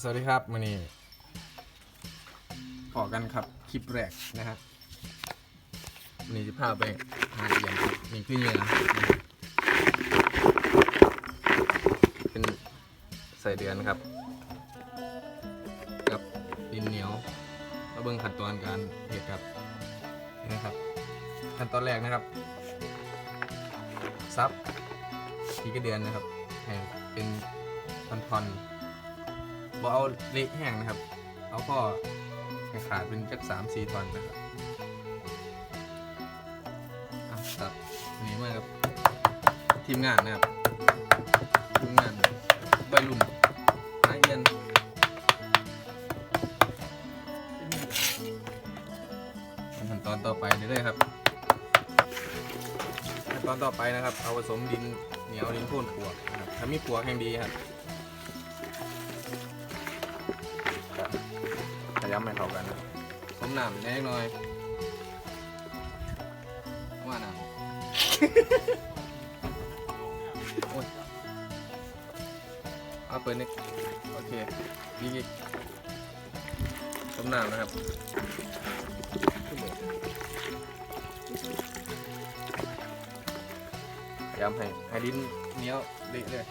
สวัสดีครับมือนี้ขอกันครับคลิปแรกนะฮะวันนี้จะพาไปหาเรียนครับนี่คือเหยื่อนะเป็นใส่เดือนครับ กับดินเหนียวมาเบิ่งขั้นตอนการเห็ดครับนี่นะครับขั้นตอนแรกนะครับ ซับทีกระเดือนนะครับให้เป็นท่อนๆ บ่เอาเละแห้งนะครับ เอาก็ให้ขาดเป็นจักสามสี่ท่อนนะครับอะตัดนี่มาครับ ทีมงานนะครับทีมงานวัยรุ่นนายเย็นขั้นตอนต่อไปเรื่อยๆครับขั้นตอนต่อไปนะครับ เอาผสมดินเหนียวดินโคลนปวกนะครับถ้ามีปวกแห่งดีครับ ย้ำให้เข้ากันนะต้มน้ำนิดหน่อยว่าน้ำโอ้ยเอาเปิดนิดโอเคดีอีกต้มน้ำนะครับขย้ำให้ให้ดินเหนียวเละเลย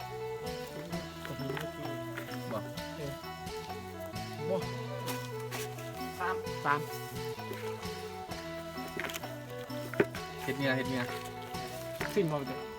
สามสามเฮ็ดเนียเฮ็ดเนียสิ่งบอกเลย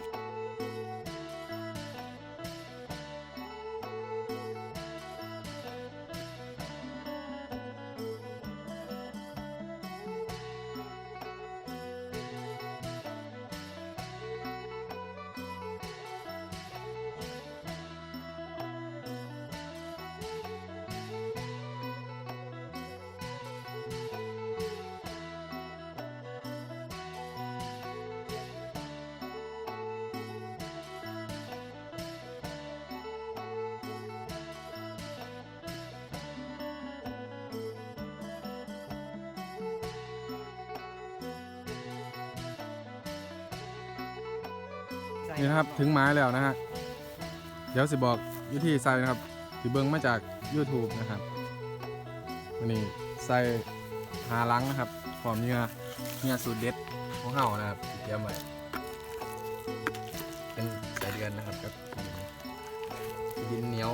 นี่นะครับถึงไม้แล้วนะฮะเดี๋ยวสิบอกวิธีใส่นะครับสิเบิ้งมาจาก YouTube นะครับวันนี้ใส่หาลังนะครับพร้อมเนื้อเนื้อสูตรเด็ดของเฮานะครับเตรียมไว้เป็นใส่เดือนนะครับกับดินเหนียว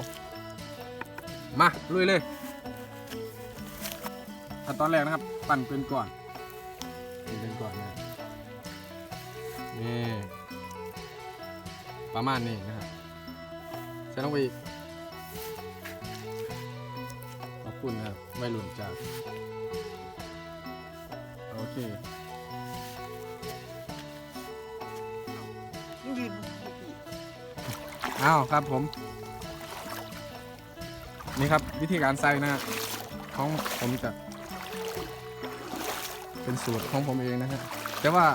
มาลุยเลยขั้นตอนแรกนะครับ ปั่นเป็นก่อนปั่นเป็นก่อนนะนี่ ประมาณนี้นะครับใส่ลงไปอีกขอบคุณครับไม่หลุนจากโอเคยืนอ้าวครับผม นี่ครับวิธีการใส่นะฮะของผมจะเป็นสูตรของผมเองนะฮะแต่ว่า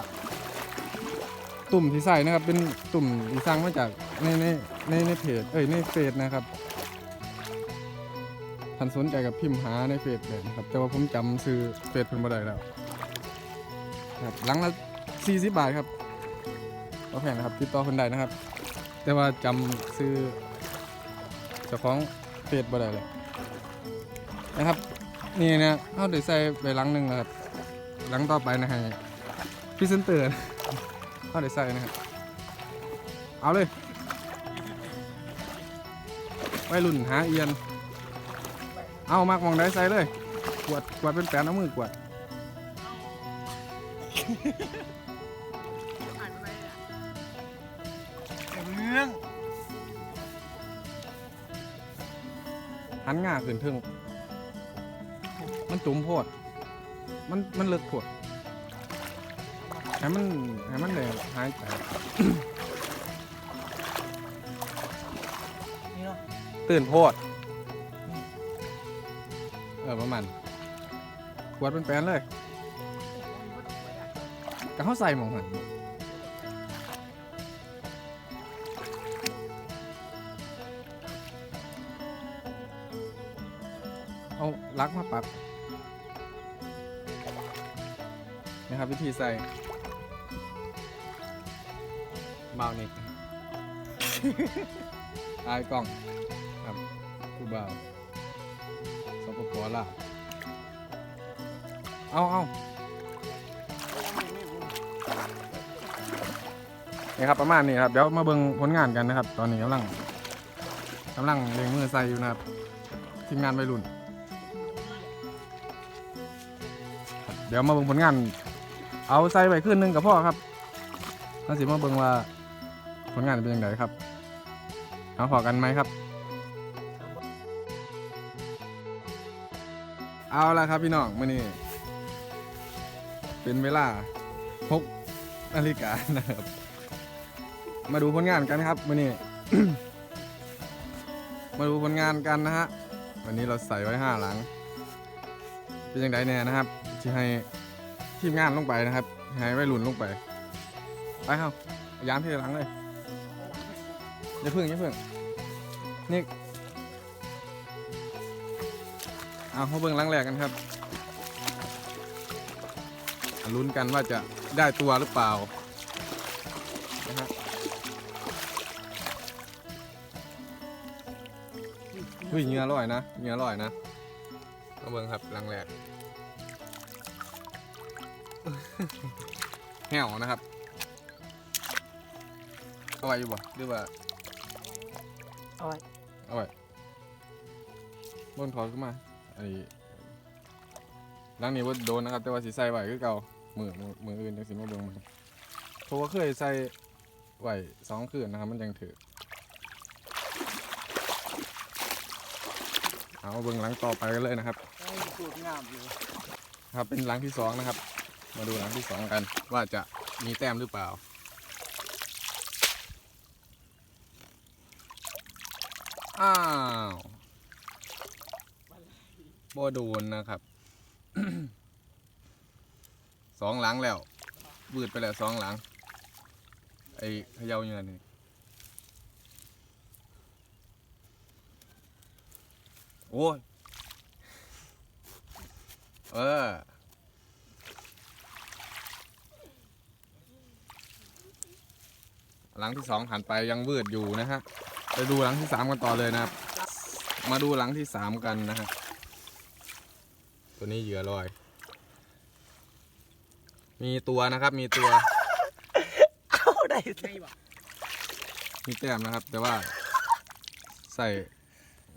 ตุ่มที่ใส่นะครับ เป็นตุ่มที่สร้างมาจากในในในในเพจเอ้ยในเฟซนะครับท่านสนใจกับพิมพ์หาในเฟซเลยนะครับ แต่ว่าผมจำซื้อเฟซเพิ่นบ่ได้แล้วครับหลังละ40บาทครับก็แพงนะครับติดต่อเพิ่นได้นะครับ แต่ว่าจำซื้อเจ้าของเฟซบ่ได้เลยนะครับนี่นะเอาได้ใส่ไปหลังหนึ่งแล้วครับหลังต่อไปนะให้พรีเซนเตอร์ เอาได้ใส่นะครับ เอาเลยไว้รุ่นหาเอียน เอามากมองได้ใส่เลยกวดกวดเป็นแปนเอามือกวดเรื่องหันง่าขึ้นเทึงมันจุ่มโพด มันมันเลิกโพด ให้มันให้มันเลยหายใจนี่เนาะตื่นโพด เออประมาณกวดเป็นแปนเลยก็เขาใส่หมองหันเอาลักมาปักนะครับวิธีใส่เบานิดอายกล้องครับกูเบาปปลาวเอาเอานี่ครับประมาณนี้ครับเดี๋ยวมาเบิ่งผลงานกันนะครับ ตอนนี้กำลังกำลังเล็งมือใส่อยู่นะครับทีมงานวัยรุ่นครับเดี๋ยวมาเบิ่งผลงาน เอาใส่ไปขึ้นหนึงกับพ่อครับน่าสิมาเบิ่งว่า ผลงานเป็นยังไงครับเอาพอกันไหมครับ เอาละครับพี่น้องมื่อนี้เป็นเวลา6นาฬิกานะครับ มาดูผลงานกันครับมื่อนี้มาดูผลงานกันนะฮะวันนี้เราใส่ไว้ห้าหลัง เป็นยังไงแน่นะครับที่ให้ทีมงานลงไปนะครับให้ไว้หลุนลงไป ไปครับยามที่หลังเลย อย่าเพิ่งอย่าเพิ่งนี่เอาเขาเบิ่งหลังแรกกันครับลุ้นกันว่าจะได้ตัวหรือเปล่านะฮะอุ้ยเนื้ออร่อยนะเนื้ออร่อยนะมาเบิ่งครับหลังแรกแห้วนะครับเอาไว้อยู่บ่หรือว่า เอาไว้เอาไว้บนถอดขึ้นมาอันนี้หลังนี้ว่าโดนนะครับ แต่ว่าสิใส่ไว้คือเก่ามือมือมืออื่นจังสิมาเบิ่งมันเพราะว่าเคยใส่ไหวสองคืนนะครับ มันยังถือเอาเบิ่งหลังต่อไปกันเลยนะครับสูตรงามอยู่ครับเป็นหลังที่สองนะครับ มาดูหลังที่สองกัน ว่าจะมีแต้มหรือเปล่า อ้าวโบโดนนะครับ สองหลังแล้ว บืดไปแล้วสองหลัง ไอ้เขย่าเงินนี่โอ้ย เออ หลังที่สองหันไปยังวืดอยู่นะฮะ ไปดูหลังที่สามกันต่อเลยนะครับ มาดูหลังที่สามกันนะฮะ ตัวนี้เหยื่อลอย มีตัวนะครับ มีตัว เอาได้ไงวะมีแต้มนะครับ แต่ว่า ใส่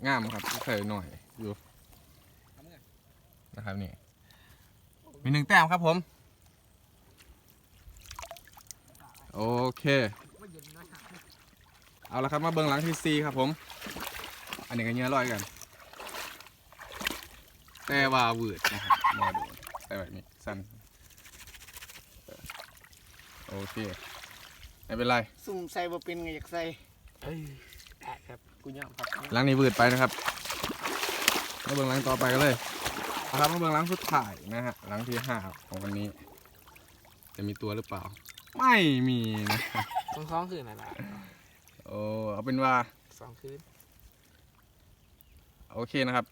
ง่ามครับ ใส่หน่อยอยู่ นะครับนี่ มีหนึ่งแต้มครับผม โอเค เอาละครับมาเบิ้งหลังที่ซีครับผม อันนี้ก็เนื้อร่อยกัน แต่ว่าวืดนะครับมาดูใส่แบบนี้สั้นโอเคไม่เป็นไรสุ่มใส่บ่เป็นไงอยากใส่เอ้ยได้ครับกูยอมครับหลังนี้วืดไปนะครับมาเบิ้งหลังต่อไปกันเลยเอาครับมาเบิ้งหลังสุดท้ายนะฮะหลังที่ห้าของวันนี้ จะมีตัวหรือเปล่า ไม่มีนะสองสองคืนอะไร โอ้เอาเป็นว่าสองคืนโอเคนะครับ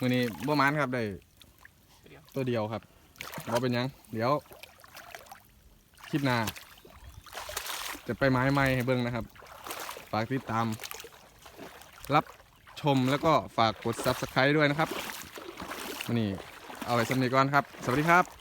มือนี้บ่มานครับได้ตัวเดียวครับบ่เป็นหยังเดี๋ยวคลิปหน้าจะไปไม้ไม้ให้เบิ่งนะครับ ฝากติดตาม รับชมแล้วก็ฝากกด subscribe ด้วยนะครับวันนี้เอาไว้สำนีก่อนครับ สวัสดีครับ